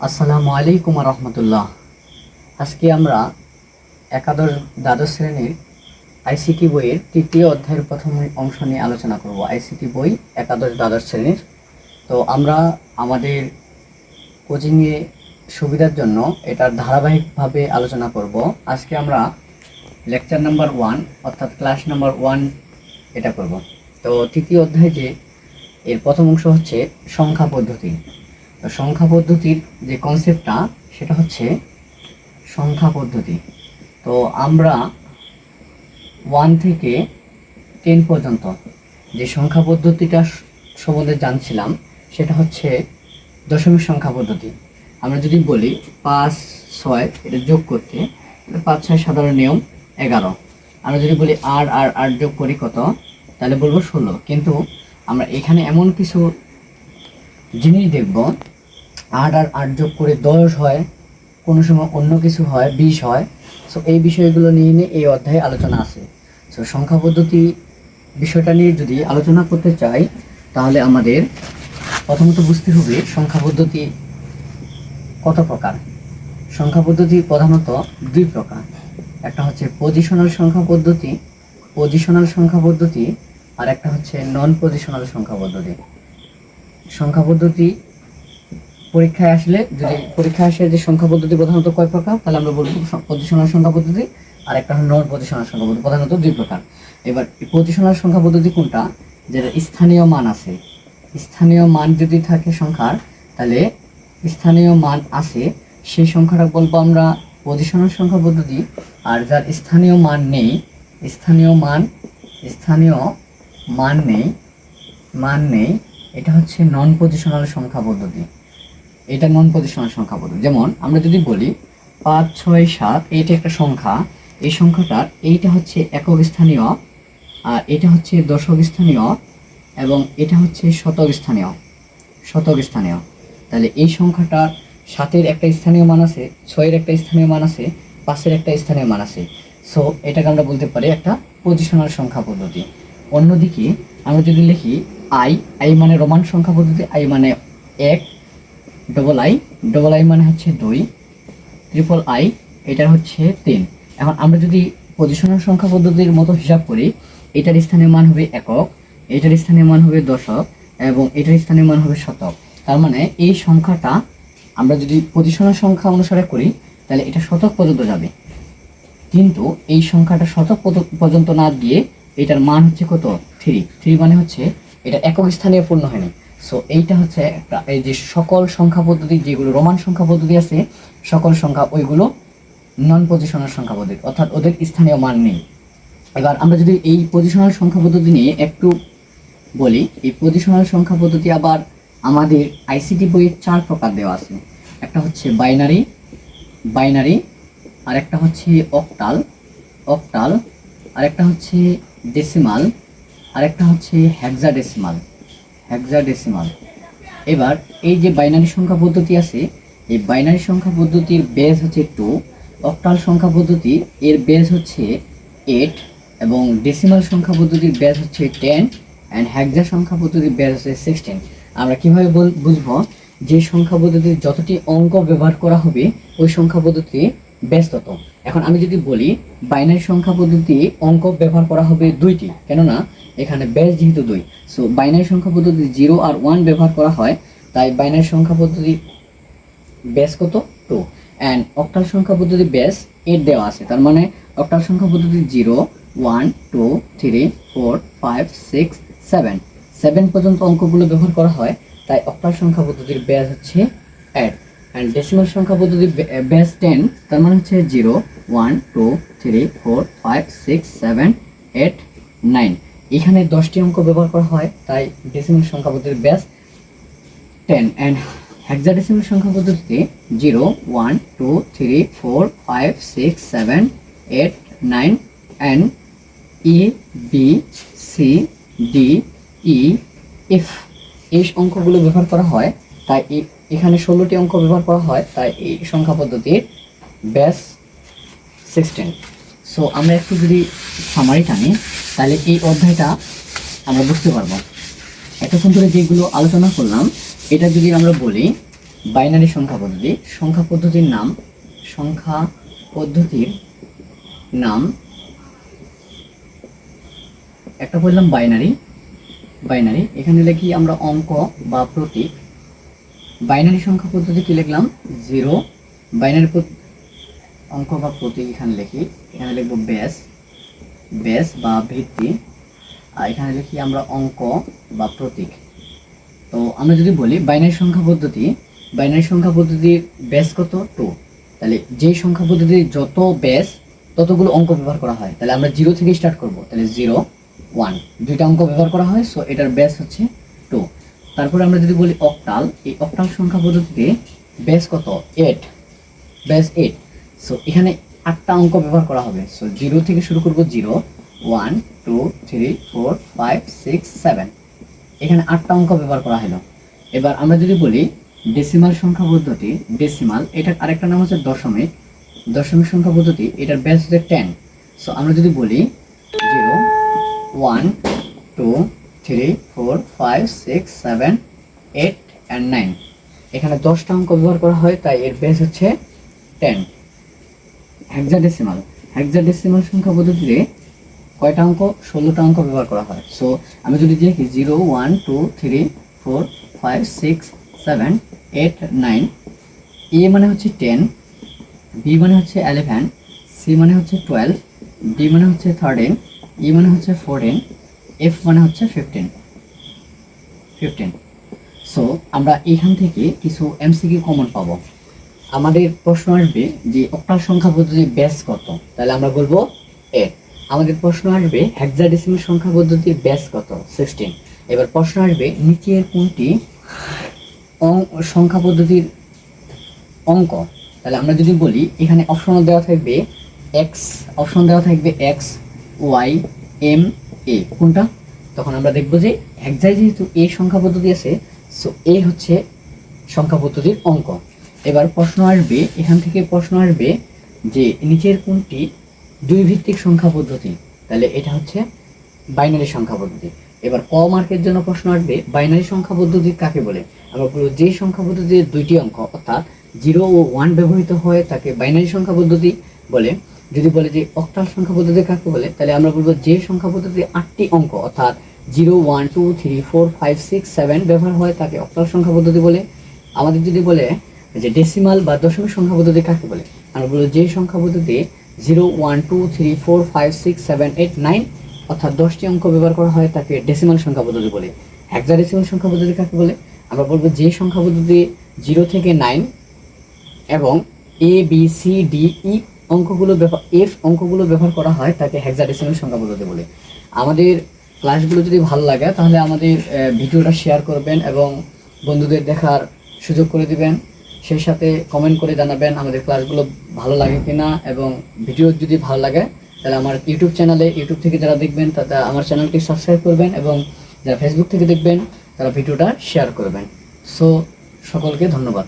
আসসালামু আলাইকুম রহমতুল্লাহ। আজকে আমরা একাদশ দ্বাদশ শ্রেণির আইসিটি বইয়ের তৃতীয় অধ্যায়ের প্রথম অংশ নিয়ে আলোচনা করব। আইসিটি বই একাদশ দ্বাদশ শ্রেণির। তো আমরা আমাদের কোচিংয়ে সুবিধার জন্য এটার ধারাবাহিকভাবে আলোচনা করব। আজকে আমরা লেকচার নাম্বার ওয়ান অর্থাৎ ক্লাস নাম্বার ওয়ান এটা করব। তো তৃতীয় অধ্যায় যে এর প্রথম অংশ হচ্ছে সংখ্যা পদ্ধতি। সংখ্যা পদ্ধতির যে কনসেপ্টটা সেটা হচ্ছে সংখ্যা পদ্ধতি। তো আমরা ওয়ান থেকে টেন পর্যন্ত যে সংখ্যা পদ্ধতিটা সম্বন্ধে জানছিলাম, সেটা হচ্ছে দশমিক সংখ্যা পদ্ধতি। আমরা যদি বলি পাঁচ, ছয়, এটা যোগ করতে পাঁচ, ছয় সাধারণ নিয়ম এগারো। আমরা যদি বলি আট আর আট যোগ করি কত? তাহলে বলব ষোলো। কিন্তু আমরা এখানে এমন কিছু জিনিস দেখব আট আর আট যোগ করে দশ হয়, কোনো সময় অন্য কিছু হয়, বিশ হয়। সো এই বিষয়গুলো নিয়ে নিয়ে এই অধ্যায়ে আলোচনা আছে। সো সংখ্যা পদ্ধতি বিষয়টা নিয়ে যদি আলোচনা করতে চাই, তাহলে আমাদের প্রথমত বুঝতে হবে সংখ্যা পদ্ধতি কত প্রকার। সংখ্যা পদ্ধতি প্রধানত দুই প্রকার। একটা হচ্ছে পজিশনাল সংখ্যা পদ্ধতি পজিশনাল সংখ্যা পদ্ধতি, আর একটা হচ্ছে নন পজিশনাল সংখ্যা পদ্ধতি। সংখ্যা পদ্ধতি পরীক্ষায় আসলে যদি পরীক্ষায় আসে যে সংখ্যা পদ্ধতি প্রধানত কয় প্রকার, তাহলে আমরা বলব পজিশনাল সংখ্যা পদ্ধতি, আর একটা হলো নন পজিশনাল সংখ্যা পদ্ধতি, প্রধানত দুই প্রকার। এবার পজিশনাল সংখ্যা পদ্ধতি কোনটা? যেটা স্থানীয় মান আছে। স্থানীয় মান যদি থাকে সংখ্যার, তাহলে স্থানীয় মান আছে, সেই সংখ্যাটা বলব আমরা পজিশনাল সংখ্যা পদ্ধতি, আর যার স্থানীয় মান নেই, স্থানীয় মান স্থানীয় মান নেই মান নেই, এটা হচ্ছে নন পজিশনাল সংখ্যা পদ্ধতি। এটা নন পজিশনাল সংখ্যা পদ্ধতি যেমন, আমরা যদি বলি পাঁচ, ছয়, সাত, এইটা একটা সংখ্যা। এই সংখ্যাটার এইটা হচ্ছে একক স্থানীয় আর এটা হচ্ছে দশক স্থানীয় এবং এটা হচ্ছে শতক স্থানীয় শতক স্থানীয় তাহলে এই সংখ্যাটার সাতের একটা স্থানীয় মান আছে, ছয়ের একটা স্থানীয় মান আছে, পাঁচের একটা স্থানীয় মান আছে। সো এটাকে আমরা বলতে পারি একটা পজিশনাল সংখ্যা পদ্ধতি। অন্যদিকে, আমরা যদি লিখি আই আই মানে রোমান সংখ্যা পদ্ধতি আই মানে এক ডবল আই ডবল আই মানে হচ্ছে দুই ট্রিপল আই এটা হচ্ছে তিন। এখন আমরা যদি পজিশনাল সংখ্যা পদ্ধতির মতো হিসাব করি, এটার স্থানীয় মান হবে একক, এটার স্থানীয় মান হবে দশক, এবং এটার স্থানীয় মান হবে শতক। তার মানে এই সংখ্যাটা আমরা যদি পজিশনাল সংখ্যা অনুসারে করি, তাহলে এটা শতক পর্যন্ত যাবে। কিন্তু এই সংখ্যাটা শতক পর্যন্ত না গিয়ে এটার মান হচ্ছে কত? থ্রি থ্রি মানে হচ্ছে এটা একক স্থানীয় পূর্ণ হয়নি। সো এইটা হচ্ছে একটা, এই যে সকল সংখ্যা পদ্ধতি, যেগুলো রোমান সংখ্যা পদ্ধতি আছে, সকল সংখ্যা ওইগুলো নন পজিশনাল সংখ্যা পদ্ধতি, অর্থাৎ ওদের স্থানীয় মান নেই। এবার আমরা যদি এই পজিশনাল সংখ্যা পদ্ধতি নিয়ে একটু বলি, এই পজিশনাল সংখ্যা পদ্ধতি আবার আমাদের আইসিটি বইয়ের চার প্রকার দেওয়া আছে। একটা হচ্ছে বাইনারি বাইনারি আর একটা হচ্ছে অক্টাল অক্টাল আর একটা হচ্ছে ডেসিমাল আর একটা হচ্ছে হেক্সাডেসিমাল হেক্সাডেসিমাল এবার এই যে বাইনারি সংখ্যা পদ্ধতি আছে, এই বাইনারি সংখ্যা পদ্ধতির বেস হচ্ছে টু অক্টাল সংখ্যা পদ্ধতি এর বেস হচ্ছে এইট এবং ডেসিমাল সংখ্যা পদ্ধতির বেস হচ্ছে টেন অ্যান্ড হ্যাকজা সংখ্যা পদ্ধতির বেস হচ্ছে সিক্সটিন আমরা কীভাবে বল বুঝব যে সংখ্যা পদ্ধতির যতটি অঙ্ক ব্যবহার করা হবে, ওই সংখ্যা পদ্ধতি বেস তত? এখন আমি যদি বলি বাইনারি সংখ্যা পদ্ধতি অঙ্ক ব্যবহার করা হবে দুইটি, কেননা এখানে বেস যেহেতু দুই। সো বাইনারি সংখ্যা পদ্ধতি জিরো আর ওয়ান ব্যবহার করা হয়, তাই বাইনারি সংখ্যা পদ্ধতি বেস কত? টু অ্যান্ড অক্টাল সংখ্যা পদ্ধতি বেস এইট দেওয়া আছে। তার মানে অক্টাল সংখ্যা পদ্ধতি zero one two three four five six seven seven পর্যন্ত অঙ্কগুলো ব্যবহার করা হয়, তাই অক্টাল সংখ্যা পদ্ধতির বেস হচ্ছে অ্যাড অ্যান্ড ডেসিমাল সংখ্যা পদ্ধতি বেস টেন তার মানে হচ্ছে zero one two three four five six seven eight nine এখানে দশটি অঙ্ক ব্যবহার করা হয়, তাই ডেসিমাল সংখ্যা পদ্ধতির বেস টেন অ্যান্ড হেক্সাডেসিমাল সংখ্যা পদ্ধতিতে zero one two three four five six seven eight nine and E B C D E F এই অঙ্কগুলো ব্যবহার করা হয়, তাই এখানে ষোলোটি অঙ্ক ব্যবহার করা হয়, তাই এই সংখ্যা পদ্ধতির ব্যাস সিক্সটিন সো আমরা একটু যদি সামারি টানি, তাহলে এই অধ্যায়টা আমরা বুঝতে পারব। এতক্ষণ ধরে যেগুলো আলোচনা করলাম, এটা যদি আমরা বলি বাইনারি সংখ্যা পদ্ধতি, সংখ্যা পদ্ধতির নাম, সংখ্যা পদ্ধতির নাম, একটা বললাম বাইনারি বাইনারি এখানে লিখি আমরা অঙ্ক বা প্রতীক। বাইনারি সংখ্যা পদ্ধতি কি লিখলাম? জিরো বাইনারি অঙ্ক বা প্রতীক এখানে লিখি। এখানে লিখব বেস বেস বা ভিত্তি। আর এখানে লিখি আমরা অঙ্ক বা প্রতীক। তো আমরা যদি বলি বাইনারি সংখ্যা পদ্ধতি, বাইনারি সংখ্যা পদ্ধতির বেস কত? টু। তাহলে যে সংখ্যা পদ্ধতির যত বেস ততগুলো অঙ্ক ব্যবহার করা হয়। তাহলে আমরা জিরো থেকে স্টার্ট করব। তাহলে জিরো, ওয়ান। দুইটা অঙ্ক ব্যবহার করা হয় সো এটার বেস হচ্ছে টু। তারপরে আমরা যদি বলি অক্টাল এই অক্টাল সংখ্যা পদ্ধতিতে বেস কত? এইট বেস এইট সো এখানে আটটা অঙ্ক ব্যবহার করা হবে। সো জিরো থেকে শুরু করব zero one two three four five six seven এখানে আটটা অঙ্ক ব্যবহার করা হলো। এবার আমরা যদি বলি ডেসিমাল সংখ্যা পদ্ধতি ডেসিমাল এটার আরেকটা নাম হচ্ছে দশমিক। দশমিক সংখ্যা পদ্ধতি, এটার বেস হচ্ছে টেন সো আমরা যদি বলি zero one two three four five six seven eight and nine এখানে দশটা অঙ্ক ব্যবহার করা হয়, তাই এর বেস হচ্ছে টেন হেক্সাডেসিমাল হেক্সাডেসিমাল সংখ্যা পদ্ধতিতে কয়টা অঙ্ক? ষোলোটা অঙ্ক ব্যবহার করা হয়। সো আমি যদি দেখি zero one two three four five six seven eight nine A মানে হচ্ছে টেন বি মানে হচ্ছে এলেভেন সি মানে হচ্ছে টুয়েলভ ডি মানে হচ্ছে থার্টিন ই মানে হচ্ছে ফোরটিন এফ মানে হচ্ছে ফিফটিন ফিফটিন সো আমরা এখান থেকে কিছু এমসিকিউ কমন পাবো। আমাদের প্রশ্ন আসবে যে অক্টাল সংখ্যা পদ্ধতি ব্যাস কত? তাহলে আমরা বলব এ। আমাদের প্রশ্ন আসবে হেক্সাডেসিমাল সংখ্যা পদ্ধতির ব্যাস কত? সিক্সটিন এবার প্রশ্ন আসবে নিচের কোনটি সংখ্যা পদ্ধতির অঙ্ক? তাহলে আমরা যদি বলি এখানে অপশন দেওয়া থাকবে এক্স অপশন দেওয়া থাকবে এক্স ওয়াই এম এ কোনটা? তখন আমরা দেখব যে হেক্সায় যেহেতু এ সংখ্যা পদ্ধতি আছে সো এ হচ্ছে সংখ্যা পদ্ধতির অঙ্ক। এবার প্রশ্ন আসবে, এখান থেকে প্রশ্ন আসবে যে নিচের কোনটি দুই ভিত্তিক সংখ্যা পদ্ধতি? তাহলে এটা হচ্ছে বাইনারি সংখ্যা পদ্ধতি। এবার ক মার্কের জন্য প্রশ্ন আসবে, বাইনারি সংখ্যা পদ্ধতি কাকে বলে? আমরা বলব যে সংখ্যা পদ্ধতির দুইটি অঙ্ক অর্থাৎ জিরো ও ওয়ান ব্যবহৃত হয় তাকে বাইনারি সংখ্যা পদ্ধতি বলে। যদি বলে যে অক্টাল সংখ্যা পদ্ধতি কাকে বলে, তাহলে আমরা বলব যে সংখ্যা পদ্ধতি আটটি অঙ্ক অর্থাৎ zero, one, two, three, four, five, six, seven ব্যবহার হয় তাকে অক্টাল সংখ্যা পদ্ধতি বলে। আমাদের যদি বলে যে ডেসিমাল বা দশমিক সংখ্যা পদ্ধতি কাকে বলে? আমরা বলব যে সংখ্যা পদ্ধতি zero one two three four five six seven eight nine অর্থাৎ দশটি অঙ্ক ব্যবহার করা হয় তাকে ডেসিমাল সংখ্যা পদ্ধতি বলে। হেক্সাডেসিমাল সংখ্যা পদ্ধতি কাকে বলে? আমরা বলব যে সংখ্যা পদ্ধতি জিরো থেকে নাইন এবং A B C D E অঙ্কগুলো ব্যবহার এফ অঙ্কগুলো ব্যবহার করা হয় তাকে হেক্সাডেসিমাল সংখ্যা পদ্ধতি বলে। আমাদের ক্লাসগুলো যদি ভালো লাগে তাহলে আমাদের ভিডিওটা শেয়ার করবেন এবং বন্ধুদের দেখার সুযোগ করে দিবেন। সেই সাথে কমেন্ট করে জানাবেন আমাদের ক্লাসগুলো ভালো লাগে কিনা এবং ভিডিও যদি ভালো লাগে, তাহলে আমার ইউটিউব চ্যানেলে ইউটিউব থেকে যারা দেখবেন তারা আমার চ্যানেলটি সাবস্ক্রাইব করবেন এবং যারা ফেসবুক থেকে দেখবেন, তারা ভিডিওটা শেয়ার করবেন। সো সকলকে ধন্যবাদ।